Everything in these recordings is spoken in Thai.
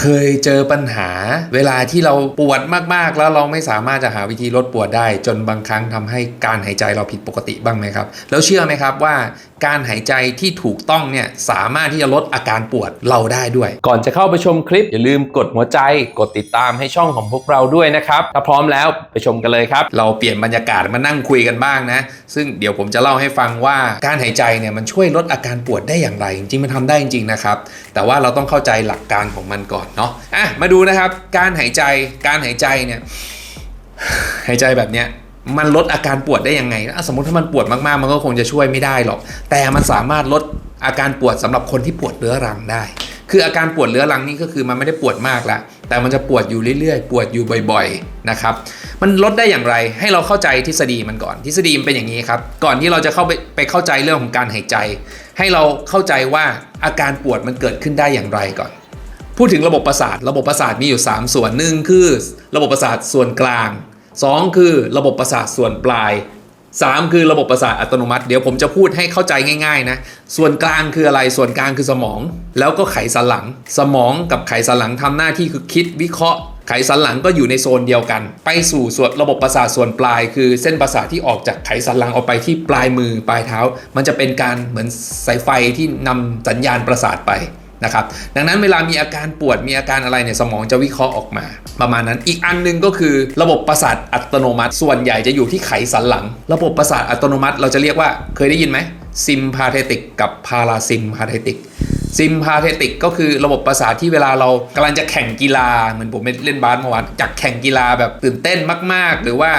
เคยเจอปัญหาเวลาที่เราปวดมากๆ แล้วเราไม่สามารถจะหาวิธีลดปวดได้ จนบางครั้งทำให้การหายใจเราผิดปกติบ้างไหมครับ แล้วเชื่อไหมครับว่า การหายใจที่ถูกต้องเนี่ยสามารถที่จะลดอาการปวดเราได้ด้วย ก่อนจะเข้าไปชมคลิป อย่าลืมกดหัวใจกดติดตามให้ช่องของพวกเราด้วยนะครับ ถ้าพร้อมแล้วไปชมกันเลยครับ เราเปลี่ยนบรรยากาศมานั่งคุยกันบ้างนะ ซึ่งเดี๋ยวผมจะเล่าให้ฟังว่าการหายใจเนี่ยมันช่วยลดอาการปวดได้อย่างไร จริงๆมันทำได้จริงๆนะครับแต่ว่าเราต้องเข้าใจหลักการของมันก่อนเนาะอะมาดูนะครับ การหายใจการหายใจเนี่ยหายใจแบบเนี้ย มันลดอาการปวดได้ยังไง สมมติถ้ามันปวดมากๆ มันก็คงจะช่วยไม่ได้หรอก แต่มันสามารถลดอาการปวดสำหรับคนที่ปวดเรื้อรังได้ คืออาการปวดเรื้อรังนี่ก็คือมันไม่ได้ปวดมากล้วแต่มันจะปวดอยู่เรื่อยๆ ปวดอยู่บ่อยๆ นะครับ มันลดได้อย่างไร ให้เราเข้าใจทฤษฎีมันก่อน ทฤษฎีมันเป็นอย่างนี้ครับ ก่อนที่เราจะเข้าไปไปเข้าใจเรื่องของการหายใจ ให้เราเข้าใจว่าอาการปวดมันเกิดขึ้นได้อย่างไรก่อนพูดถึงระบบประสาท ระบบประสาทมีอยู่ 3 ส่วนหนึ่งคือ ระบบประสาทส่วนกลาง 2 คือระบบประสาทส่วนปลาย 3 คือระบบประสาทอัตโนมัติเดี๋ยวผมจะพูดให้เข้าใจง่ายๆนะส่วนกลางคืออะไรส่วนกลางคือสมอง แล้วก็ไขสันหลัง สมองกับไขสันหลังทำหน้าที่คือคิดวิเคราะห์ไขสันหลังก็อยู่ในโซนเดียวกัน ไปสู่ส่วนระบบประสาทส่วนปลาย คือเส้นประสาทที่ออกจากไขสันหลังออกไปที่ปลายมือปลายเท้า มันจะเป็นการเหมือนสายไฟที่นำสัญญาณประสาทไป นะครับดังนั้นเวลามีอาการปวดมีอาการอะไรเนี่ยสมองจะวิเคราะห์ออกมา ประมาณนั้นอีกอันหนึงก็คือระบบประสาทอัตโนมัติ ส่วนใหญ่จะอยู่ที่ไขสันหลัง ระบบประสาทอัตโนมัติ เราจะเรียกว่าเคยได้ยินไหมซิมพาเทติกกับพาราซิมพาเทติกซิมพาเทติกก็คือระบบประสาทที่เวลาเรากำลังจะแข่งกีฬาเหมือนผมเล่นบาสเมื่อวานจากแข่งกีฬาแบบตื่นเต้นมาก ๆ หรือว่า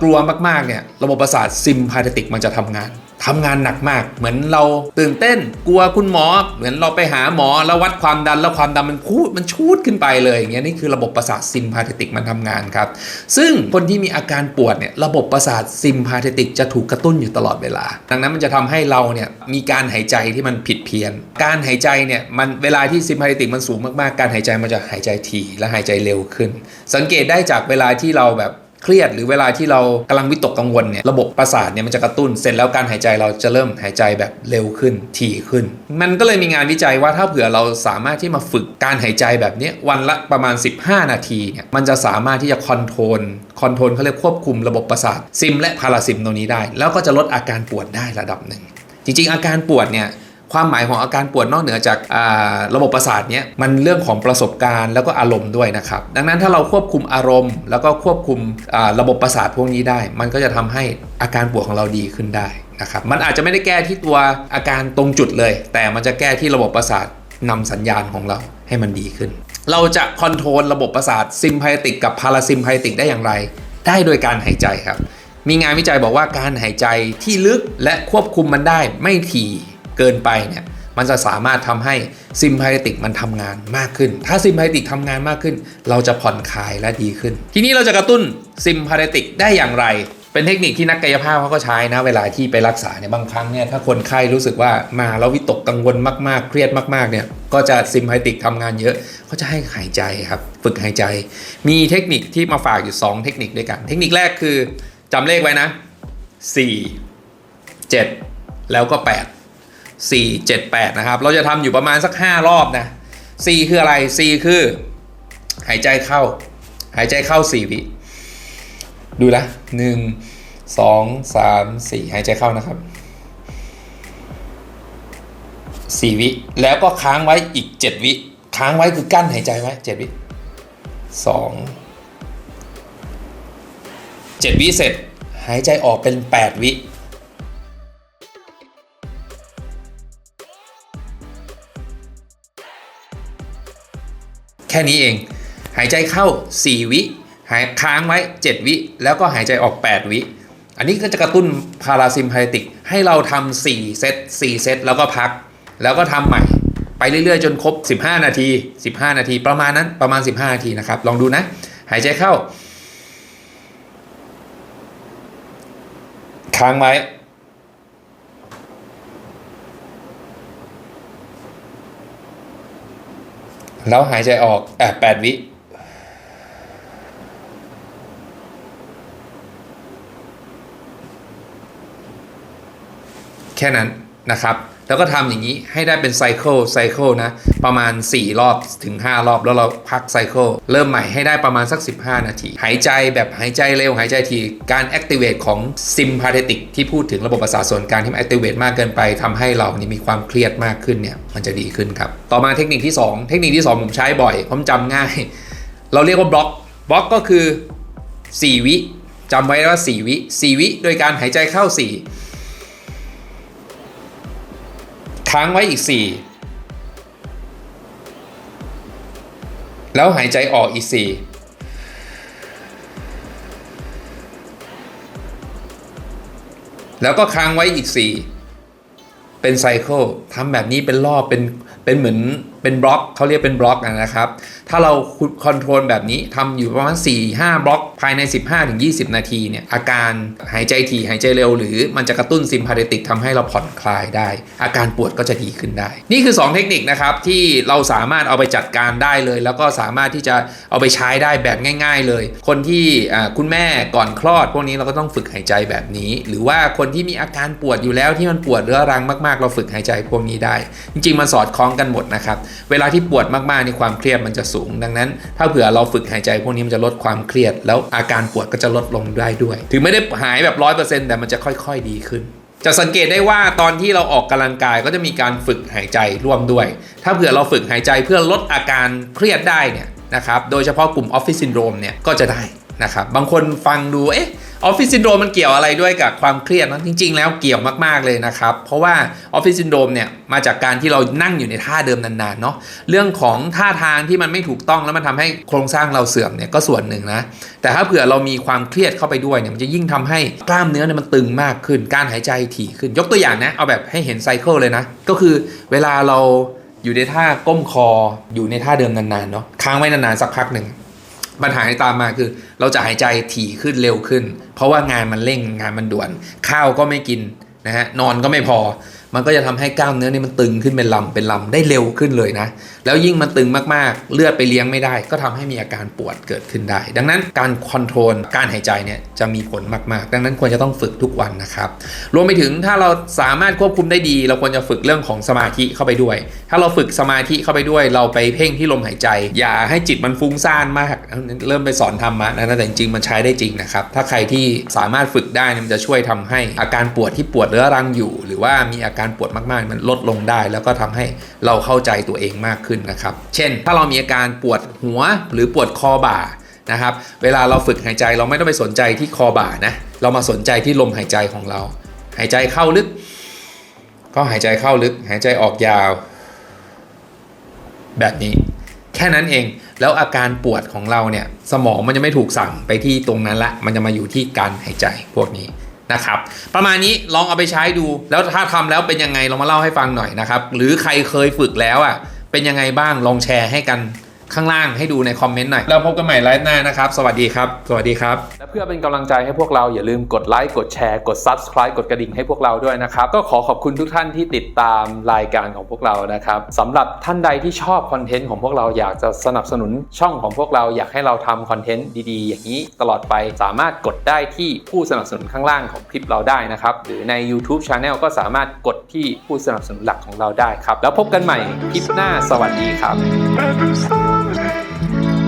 กลัวมากๆเนี่ยระบบประสาทซิมพาเทติกมันจะทำงาน ทำงานหนักมาก เหมือนเราตื่นเต้น กลัวคุณหมอ เหมือนเราไปหาหมอแล้ววัดความดันแล้วความดันมันพูดมันชูดขึ้นไปเลยอย่างเงี้ยนี่คือระบบประสาทซิมพาเทติกมันทำงานครับ ซึ่งคนที่มีอาการปวดเนี่ยระบบประสาทซิมพาเทติกจะถูกกระตุ้นอยู่ตลอดเวลา ดังนั้นมันจะทำให้เราเนี่ยมีการหายใจที่มันผิดเพี้ยน การหายใจเนี่ยมันเวลาที่ซิมพาเทติกมันสูงมากๆ การหายใจมันจะหายใจถี่และหายใจเร็วขึ้น สังเกตได้จากเวลาที่เราแบบ เครียดหรือเวลาที่เรากำลังวิตกกังวลเนี่ยระบบประสาทเนี่ยมันจะกระตุ้นเสร็จแล้วการหายใจเราจะเริ่มหายใจแบบเร็วขึ้นถี่ขึ้น มันก็เลยมีงานวิจัยว่าถ้าเผื่อเราสามารถที่มาฝึกการหายใจแบบนี้วันละประมาณ 15 นาทีเนี่ยมันจะสามารถที่จะคอนโทรลคอนโทรลเขาเรียกควบคุมระบบประสาทซิมและพาราซิมตรงนี้ได้ แล้วก็จะลดอาการปวดได้ระดับหนึ่งจริงๆ อาการปวดเนี่ย ความหมายของอาการปวดนอกเหนือจาการะบบประสาทเนี่ยมันเรื่องของประสบการณ์แล้วก็อารมณ์ด้วยนะครับ ดังนั้นถ้าเราควบคุมอารมณ์ แล้วก็ควบคุมระบบประสาทพวกนี้ได้ มันก็จะทำให้อาการปวดของเราดีขึ้นได้นะครับมันอาจจะไม่ได้แก้ที่ตัวอาการตรงจุดเลย แต่มันจะแก้ที่ระบบประสาทนำสัญญาณของเราให้มันดีขึ้น เราจะคอนโทรลระบบประสาทซิมไพติกกับพาราซิมไพติกได้อย่างไร ได้โดยการหายใจครับมีงานวิจัยบอกว่าการหายใจที่ลึกและควบคุมมันได้ไม่ถี่ เกินไปเนี่ยมันจะสามารถทำให้ซิมไพาติกมันทำงานมากขึ้น ถ้าซิมไพาติกทำงานมากขึ้น เราจะผ่อนคลายและดีขึ้น ทีนี้เราจะกระตุ้นซิมไพาติกได้อย่างไร เป็นเทคนิคที่นักกายภาพเขาก็ใช้นะ เวลาที่ไปรักษาเนี่ยบางครั้งเนี่ยถ้าคนไข้รู้สึกว่ามาแล้ววิตกกังวลมากๆ เครียดมากๆเนี่ยก็จะซิมพาติกทำงานเยอะเขาจะให้หายใจครับฝึกหายใจ มีเทคนิคที่มาฝากอยู่ 2 เทคนิคด้วยกัน เทคนิคแรกคือจำเลขไว้นะ 4 7 แล้วก็ 8 4 7 8 นะครับ เราจะทำอยู่ประมาณสัก 5 รอบนะ4คืออะไร4คือ หายใจเข้า หายใจเข้า 4 วิ ดูนะ1 2 3 4 หายใจเข้านะครับ 4 วิ แล้วก็ค้างไว้อีก 7 วิ ค้างไว้คือกั้นหายใจไว้ 7 วิ 2 7 วิเสร็จ หายใจออกเป็น 8 วิ แค่นี้เอง หายใจเข้า 4 วิหายค้างไว้ 7 วิ แล้วก็หายใจออก 8 วิ อันนี้ก็จะกระตุ้นพาราซิมพาติก ให้เราทำ4เซต4เซตแล้วก็พัก แล้วก็ทำใหม่ ไปเรื่อยๆ จนครบ 15 นาที 15 นาที ประมาณนั้นประมาณ 15 นาทีนะครับ ลองดูนะ หายใจเข้า ค้างไว้ แล้วหายใจออกแอบแปดวิแค่นั้นนะครับ แล้วก็ทำอย่างนี้ให้ได้เป็นไซเคิลไซเคิลนะประมาณ 4 รอบถึง 5 รอบแล้วเราพักไซเคิลเริ่มใหม่ให้ได้ประมาณสัก 15 นาที หายใจแบบหายใจเร็วหายใจทีการ activate ของ sympathetic ที่พูดถึงระบบประสาทส่วนกลางที่มัน activate มากเกินไปทำให้เรานี่มีความเครียดมากขึ้นเนี่ยมันจะดีขึ้นครับ ต่อมาเทคนิคที่ 2 เทคนิคที่ 2 ผมใช้บ่อยผมจำง่าย เราเรียกว่าบล็อกบล็อกก็คือ 4 วิจำไว้ว่า 4 วิ 4 วิ โดยการหายใจเข้า 4 ค้างไว้อีก 4 แล้วหายใจออกอีก 4 แล้วก็ค้างไว้อีก 4 เป็นไซเคิลทำแบบนี้เป็นรอบเป็นเป็นเหมือนเป็นบล็อกเขาเรียกเป็นบล็อกนะครับ ถ้าเราคอนโทรลแบบนี้ทำอยู่ประมาณ 4-5 บล็อก ภายใน 15-20 นาทีเนี่ยอาการหายใจถี่หายใจเร็ว หรือมันจะกระตุ้นซิมพาเทติกทำให้เราผ่อนคลายได้ อาการปวดก็จะดีขึ้นได้ นี่คือ 2 เทคนิคนะครับที่เราสามารถเอาไปจัดการได้เลย แล้วก็สามารถที่จะเอาไปใช้ได้แบบง่าย ๆ เลย คนที่คุณแม่ก่อนคลอด พวกนี้เราก็ต้องฝึกหายใจแบบนี้ หรือว่าคนที่มีอาการปวดอยู่แล้วที่มันปวดเรื้อรังมากๆ เราฝึกหายใจพวกนี้ได้ จริงๆมันสอดคล้องกันหมดนะครับเวลาที่ปวดมากๆในความเครียดมันจะสูง ดังนั้น ถ้าเผื่อเราฝึกหายใจพวกนี้มันจะลดความเครียดแล้วอาการปวดก็จะลดลงได้ด้วย ถึงไม่ได้หายแบบร้อยเปอร์เซ็นต์แต่มันจะค่อย ๆ ดีขึ้น จะสังเกตได้ว่าตอนที่เราออกกำลังกายก็จะมีการฝึกหายใจร่วมด้วย ถ้าเผื่อเราฝึกหายใจเพื่อลดอาการเครียดได้เนี่ยนะครับ โดยเฉพาะกลุ่มออฟฟิศซินโดรมเนี่ยก็จะได้นะครับ บางคนฟังดู เอ๊ะ ออฟฟิศซินโดรมมันเกี่ยวอะไรด้วยกับความเครียดนะจริง ๆ แล้วเกี่ยวมากๆเลยนะครับ เพราะว่าออฟฟิศซินโดรมเนี่ยมาจากการที่เรานั่งอยู่ในท่าเดิมนานๆเนาะเรื่องของท่าทางที่มันไม่ถูกต้องแล้วมันทำให้โครงสร้างเราเสื่อมเนี่ยก็ส่วนหนึ่งนะแต่ถ้าเผื่อเรามีความเครียดเข้าไปด้วยเนี่ยมันจะยิ่งทำให้กล้ามเนื้อเนี่ยมันตึงมากขึ้น การหายใจถี่ขึ้นยกตัวอย่างนะเอาแบบให้เห็นไซเคิลเลยนะก็คือเวลาเราอยู่ในท่าก้มคออยู่ในท่าเดิมนานๆเนาะค้างไว้นานๆสักพักหนึ่ง ปัญหาที่ตามมาคือ เราจะหายใจถี่ขึ้นเร็วขึ้น เพราะว่างานมันเร่งงานมันด่วน ข้าวก็ไม่กินนะฮะนอนก็ไม่พอ มันก็จะทำให้กล้ามเนื้อนี่มันตึงขึ้นเป็นลำเป็นลำได้เร็วขึ้นเลยนะ แล้วยิ่งมันตึงมากๆ เลือดไปเลี้ยงไม่ได้ ก็ทำให้มีอาการปวดเกิดขึ้นได้ ดังนั้นการคอนโทรลการหายใจเนี่ยจะมีผลมากๆ ดังนั้นควรจะต้องฝึกทุกวันนะครับ รวมไปถึงถ้าเราสามารถควบคุมได้ดี เราควรจะฝึกเรื่องของสมาธิเข้าไปด้วย ถ้าเราฝึกสมาธิเข้าไปด้วย เราไปเพ่งที่ลมหายใจ อย่าให้จิตมันฟุ้งซ่านมาก เริ่มไปสอนธรรมะนะแต่จริงๆมันใช้ได้จริงนะครับ ถ้าใครที่สามารถฝึกได้เนี่ยมันจะช่วยทำให้อาการปวดที่ปวดเรื้อรังอยู่ หรือว่ามีอาการปวดมากๆมันลดลงได้ แล้วก็ทำให้เราเข้าใจตัวเองมากขึ้นนะครับ เช่น ถ้าเรามีอาการปวดหัวหรือปวดคอบ่านะครับ เวลาเราฝึกหายใจเราไม่ต้องไปสนใจที่คอบ่านะ เรามาสนใจที่ลมหายใจของเรา หายใจเข้าลึก ก็หายใจเข้าลึก หายใจออกยาว แบบนี้ แค่นั้นเอง แล้วอาการปวดของเราเนี่ย สมองมันจะไม่ถูกสั่งไปที่ตรงนั้นละ มันจะมาอยู่ที่การหายใจพวกนี้ นะครับ ประมาณนี้ลองเอาไปใช้ดู แล้วถ้าทำแล้วเป็นยังไงลองมาเล่าให้ฟังหน่อยนะครับ หรือใครเคยฝึกแล้วอะเป็นยังไงบ้างลองแชร์ให้กัน ข้างล่างให้ดูในคอมเมนต์หน่อย แล้วพบกันใหม่ไลฟ์หน้านะครับ สวัสดีครับ สวัสดีครับ และเพื่อเป็นกำลังใจให้พวกเราอย่าลืมกดไลค์กดแชร์กด Subscribe กดกระดิ่งให้พวกเราด้วยนะครับ ก็ขอขอบคุณทุกท่านที่ติดตามรายการของพวกเรานะครับสำหรับท่านใดที่ชอบคอนเทนต์ของพวกเราอยากจะสนับสนุนช่องของพวกเราอยากให้เราทำคอนเทนต์ดีๆ อย่างนี้ตลอดไปสามารถกดได้ที่ผู้สนับสนุนข้างล่างของคลิปเราได้นะครับหรือใน YouTube Channel ก็สามารถกดที่ผู้สนับสนุนหลักของเราได้ครับ แล้วพบกันใหม่คลิปหน้าสวัสดีครับ Episode.